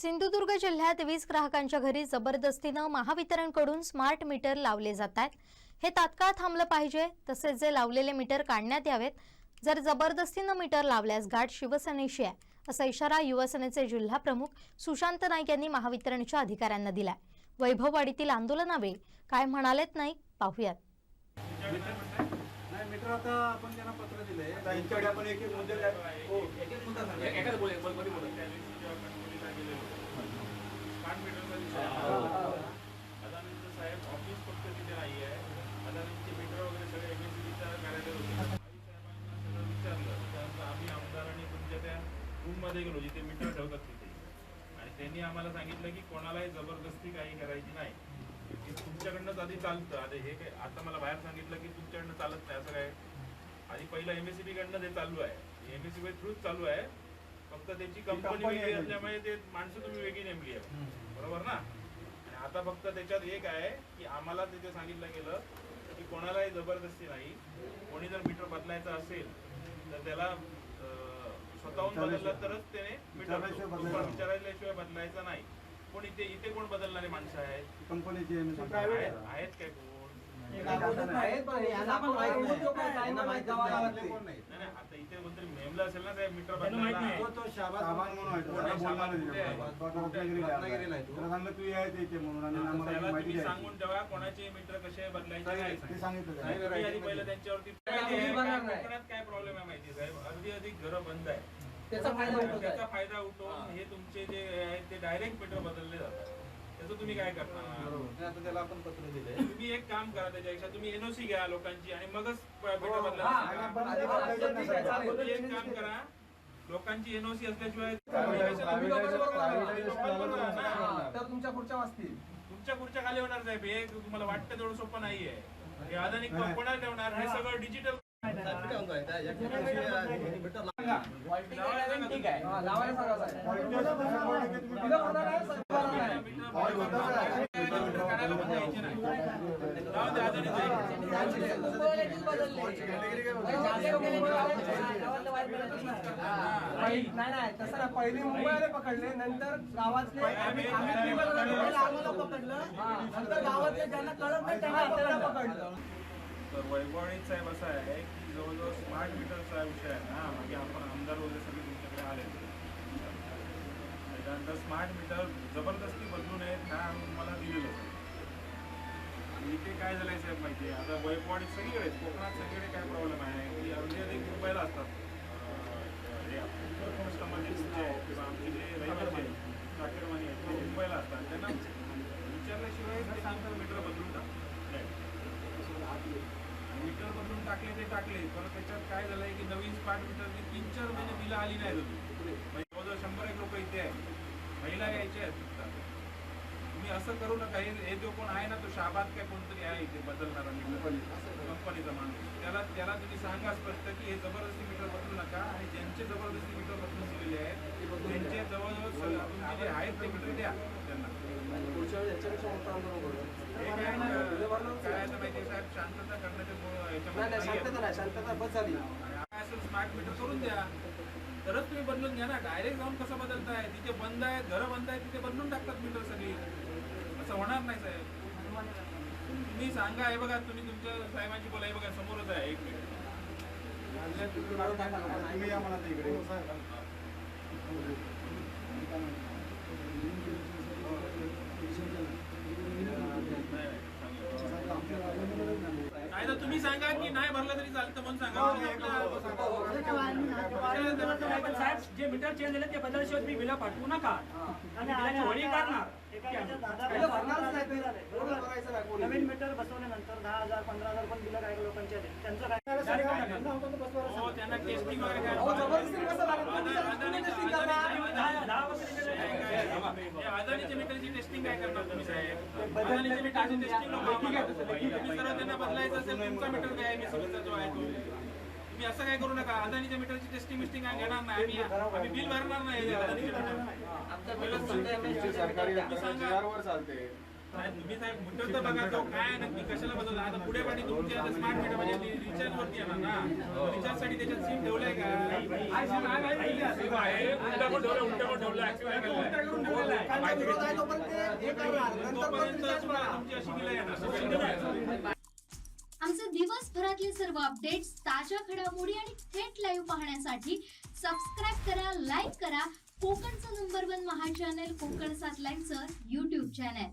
सिंधुदुर्ग जिल्ह्यात वीज ग्राहकांच्या घरी जबरदस्तीनं महावितरणकडून स्मार्ट मीटर लावले जात आहेत हे तात्काळ थांबलं पाहिजे तसेच जे लावलेले मीटर काढण्यात यावेत जर जबरदस्तीनं मीटर लावल्यास गाठ शिवसेनेशी आहे असा इशारा युवासेनेचे जिल्हा प्रमुख सुशांत नाईक यांनी महावितरणच्या अधिकाऱ्यांना दिलाय. वैभववाडीतील आंदोलनावेळी काय म्हणालेत नाईक पाहुयात. मीटर आता आपण त्यांना पत्र दिलंय. त्यांच्याकडे आपण एक एक मुद्दे हो एखादं बोल बोल बोल बोल. त्या दिवशी जेव्हा कणकवलीला गेलेलो, स्मार्ट मीटरचा विषय आला. अदानींचं साहेब ऑफिस फक्त तिथे नाही आहे अदानींचे मीटर वगैरे सगळे एमएससीबीच्या कार्यालय होते आई साहेबांना सगळं विचारलं त्यानंतर आम्ही आमदारांनी तुमच्या त्या रूममध्ये गेलो जिथे मीटर ठेवतात तिथे आणि त्यांनी आम्हाला सांगितलं की कोणालाही जबरदस्ती काही करायची नाही की तुमच्याकडनंच आधी चालतं आता हे. काय आता मला बाहेर सांगितलं की तुमच्याकडनं चालत नाही असं काय आधी पहिलं एमएससीबी कडनं ते चालू आहे एमएससीबी थ्रूच चालू आहे फक्त त्याची कंपनी वेगळी. असल्यामुळे ते माणसं तुम्ही वेगळी नेमली आहे बरोबर ना? आणि आता फक्त त्याच्यात एक आहे की आम्हाला तिथे सांगितलं गेलं की कोणालाही जबरदस्ती नाही. कोणी जर मीटर बदलायचं असेल तर त्याला स्वतःहून बदललं तरच त्याने मीटर विचारल्याशिवाय बदलायचं. नाही. पण इथे इथे कोण बदलणारे माणसं आहेत? कंपनीचे आहेत? आहेत काय आहे? तू यायचं इथे म्हणून आणि आम्हाला त्याला माहिती तुम्ही द्यायची. सांगून ठेवा कोणाचे मीटर कसे बदलायचे काय ते सांगितलं त्याला. तुम्ही आधी पहिलं त्यांच्यावरती काय कोकणात काय प्रॉब्लेम आहे माहिती आहे, साहेब अर्धी अधिक घरं बंद आहे त्याचा फायदा उठवत त्याचा आहे. फायदा उठवून हे तुमचे जे आहेत ते डायरेक्ट मीटर बदलले जातात त्याचं तुम्ही काय करणार? आता त्याला आपण पत्र दिलंय. तुम्ही एक काम करा त्याच्यापेक्षा तुम्ही एनओसी घ्या लोकांची आणि मगच हा, हा. तुम्ही एक काम करा. लोकांची एनओसी असल्याशिवाय तर तुमच्या पुढच्या वाचतील. तुमच्या पुढच्या खाली होणार साहेब. हे तुम्हाला वाटतं तेवढं सोपं नाहीये. हे नाही. कोणाला ठेवणार? हे सगळं डिजिटल नाही नाही तसं ना पहिले मुंबईला पकडले नंतर गावातले आम्ही आम्ही आम्हाला पकडलं नंतर गावातले ज्यांना कळत नाही त्यांना पकडलं. तर वैभवणीत साहेब असं आहे की जवळजवळ स्मार्ट मीटरचा विषय आहे ना. म्हणजे आपण आमदार वगैरे सगळे तुमच्याकडे आले. त्याच्यानंतर स्मार्ट मीटर जबरदस्ती बदलू नयेत काय आम्ही तुम्हाला दिलेलं आहे. इथे काय झालंय साहेब माहिती आहे? आता वैभवणीत सगळीकडे कोकणात सगळीकडे काय प्रॉब्लेम आहे? की अर्धे अधिक मुंबईला असतात. कस्टमर जे आहेत. किंवा आमचे जे रहिवासी आहेत चाकरमानी आहेत ते मुंबईला असतात त्यांना विचारल्याशिवाय ते सांगतात मीटर बदलून टाक मीटर बदलून टाकले ते टाकले. पण त्याच्यात काय झालंय की नवीन स्मार्ट मीटरची तीन चार महिने बिलं आली नाही जवळजवळ शंभर एक लोक इथे आहेत. महिला यायच्या आहेत. तुम्ही असं करू नका. हे जो कोण आहे ना तो शाबाद काय कोणतरी आहे इथे बदलणारा मीटर कंपनीचा माणूस. त्याला त्याला तुम्ही सांगा स्पष्ट की हे जबरदस्ती मीटर बदलू नका. आणि ज्यांचे जबरदस्ती मीटर बदलून दिलेले आहेत त्यांचे जवळजवळ तुमचे जे आहेत ते मीटर पुढच्या वेळी याच्यापेक्षा मोठं आंदोलन करू. हे आहे आहे शांतता नाही. शांतता नाही शांतता बस झाली. स्मार्ट मीटर करून द्या. तरच तुम्ही बदलून घ्या ना. डायरेक्ट जाऊन कसं बदलताय? तिथे बंद आहेत घरं बंद आहेत तिथे बदलून टाकतात मीटर सगळी. असं होणार नाही साहेब. तुम्ही सांगा हे बघा तुम्ही तुमच्या साहेबांची बोला. हे बघा समोरच आहे. एक मिनिट. म्हणा इकडे नाही तर तुम्ही सांगा भरला तरी चालतं म्हणून सांगा पण साहेब जे मीटर चेंज झाले ते बदलल्याशिवाय तुम्ही बिलं पाठवू नका. आणि बिलाची होळी करणार. नवीन मीटर बसवल्यानंतर दहा हजार पंधरा हजार पण बिलं काही लोकांचे त्यांचं काय हो त्यांना टेस्टिंग वगैरे काय अहो, जबरदस्ती कसं लागेल? तुम्ही अदानी- testing अदानी- करणार. दहा दहा वर्ष टेस्टिंग काय करणार तुम्ही साहेब मीटरची टेस्टिंग नको तुम्ही सर्व त्यांना बदलायचं असेल तुमचा मीटर काय आहे? मिसळीचा जो आहे तो तुम्ही असं काय करू नका. अदानीच्या मीटरची टेस्टिंग मिस्टिंग काय घेणार नाही आम्ही. आम्ही बिल भरणार नाही. अदानीच्या मीटर पहिलंच सांगतो. तुम्ही सांगा. चालते. तुम्ही साहेब तर बघा तो काय नक्की? कशाला बदलला? आता पुढे तुमची आता स्मार्ट मीटर म्हणजे रिचार्ज वरती येणार ना? रिचार्जसाठी त्याच्यात सिम ठेवलंय का? आमचे दिवसभरातले सर्व अपडेट्स ताज्या घडामोडी आणि थेट लाईव्ह पाहण्यासाठी सबस्क्राईब करा लाईक करा. कोकणचं नंबर वन महा चॅनल कोकण सात लाईव्हचं युट्यूब चॅनल